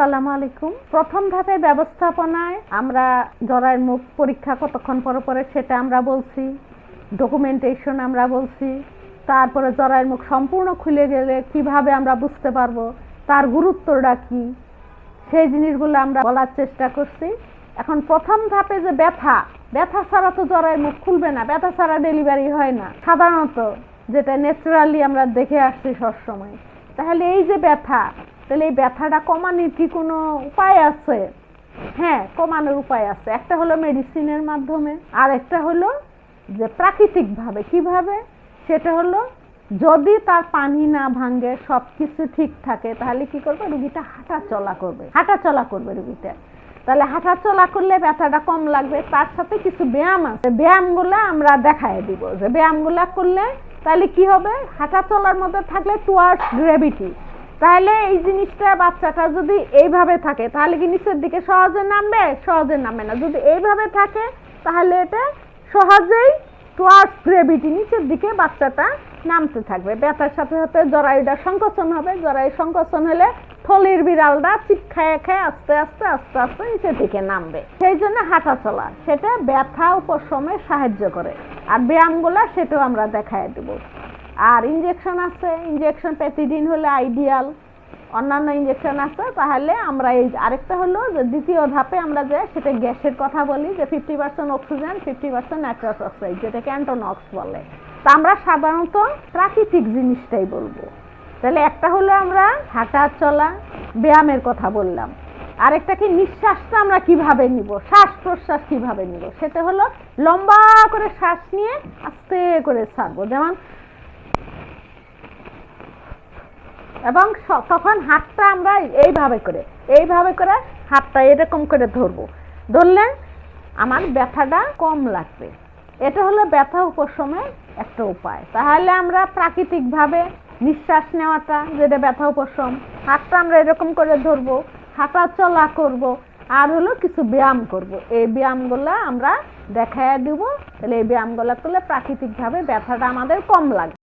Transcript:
আসসালামু আলাইকুম। প্রথম ধাপে ব্যবস্থাপনায় আমরা জরায়ের মুখ পরীক্ষা কতক্ষণ পরে পরে সেটা আমরা বলছি ডকুমেন্টেশন আমরা বলছি, তারপরে জরায়ের মুখ সম্পূর্ণ খুলে গেলে কীভাবে আমরা বুঝতে পারব, তার গুরুত্বটা কি, সেই জিনিসগুলো আমরা বলার চেষ্টা করছি। এখন প্রথম ধাপে যে ব্যথা ব্যথা ছাড়া তো জরায়ের মুখ খুলবে না, ব্যথা ছাড়া ডেলিভারি হয় না। সাধারণত যেটা ন্যাচারালি আমরা দেখে আসছি সবসময়। তাহলে এই যে ব্যথা তাহলে এই ব্যথাটা কমানোর কি কোনো উপায় আছে? হ্যাঁ কমানোর উপায় আছে। একটা হলো মেডিসিনের মাধ্যমে আর একটা হলো যে প্রাকৃতিকভাবে। কীভাবে? সেটা হলো যদি তার পানি না ভাঙে সব কিছু ঠিক থাকে, তাহলে কি করবে? রুগীটা হাঁটা চলা করবে। হাঁটা চলা করবে রুগীটা। তাহলে হাঁটা চলা করলে ব্যথাটা কম লাগবে। তার সাথে কিছু ব্যায়াম আছে। ব্যায়ামগুলো আমরা দেখায় দিব। যে ব্যায়ামগুলো করলে তাহলে কি হবে? হাঁটা চলার মধ্যে থাকলে টুয়ার্ডস গ্র্যাভিটি তাহলে এই জিনিসটা বাচ্চাটা যদি এইভাবে থাকে, তাহলে কি নিচের দিকে সহজে নামবে? সহজে নামবে না। যদি এইভাবে থাকে, তাহলে এটা সহজেই টুয়ার্ডস গ্রেভিটি নিচের দিকে বাচ্চাটা নামতে থাকবে। ব্যথার সাথে সাথে জরায়ুটা সংকোচন হবে। জরায়ু সংকোচন হলে থলির বিড়ালটা চিপ খায় খায় আস্তে আস্তে আস্তে আস্তে নিচের দিকে নামবে। সেই জন্য হাঁটা চলা, সেটা ব্যথা, উপশমে সাহায্য করে। আর ব্যায়ামগুলো সেটাও আমরা দেখায় দেবো। আর ইঞ্জেকশন আছে ইঞ্জেকশন প্রতিদিন হলে আইডিয়াল অন্যান্য ইঞ্জেকশন আছে, তাহলে আমরা এই আরেকটা হলো যে দ্বিতীয় ধাপে আমরা যে সেটা গ্যাসের কথা বলি, যে fifty percent oxygen fifty percent nitrous oxide যেটাকে অ্যান্টোনক্স বলে। তা আমরা সাধারণত প্রাকৃতিক জিনিসটাই বলব। তাহলে একটা হলো আমরা হাঁটা চলা, ব্যায়ামের কথা বললাম। আরেকটা কি নিঃশ্বাসটা আমরা কীভাবে নিব শ্বাস প্রশ্বাস কীভাবে নিব, সেটা হলো লম্বা করে শ্বাস নিয়ে আস্তে করে ছাড়বো। যেমন এবং তখন হাতটা আমরা এইভাবে করে এইভাবে করে হাতটা এরকম করে ধরবো। ধরলে আমার ব্যথাটা কম লাগবে। এটা হলো ব্যথা উপশমের একটা উপায়। তাহলে আমরা প্রাকৃতিকভাবে নিঃশ্বাস নেওয়াটা যেটা ব্যথা উপশম, হাতটা আমরা এরকম করে ধরবো, হাঁটা চলা করব, আর হলো কিছু ব্যায়াম করব। এই ব্যায়ামগুলো আমরা দেখায় দিব। তাহলে এই ব্যায়ামগুলো করলে প্রাকৃতিকভাবে ব্যথাটা আমাদের কম লাগবে।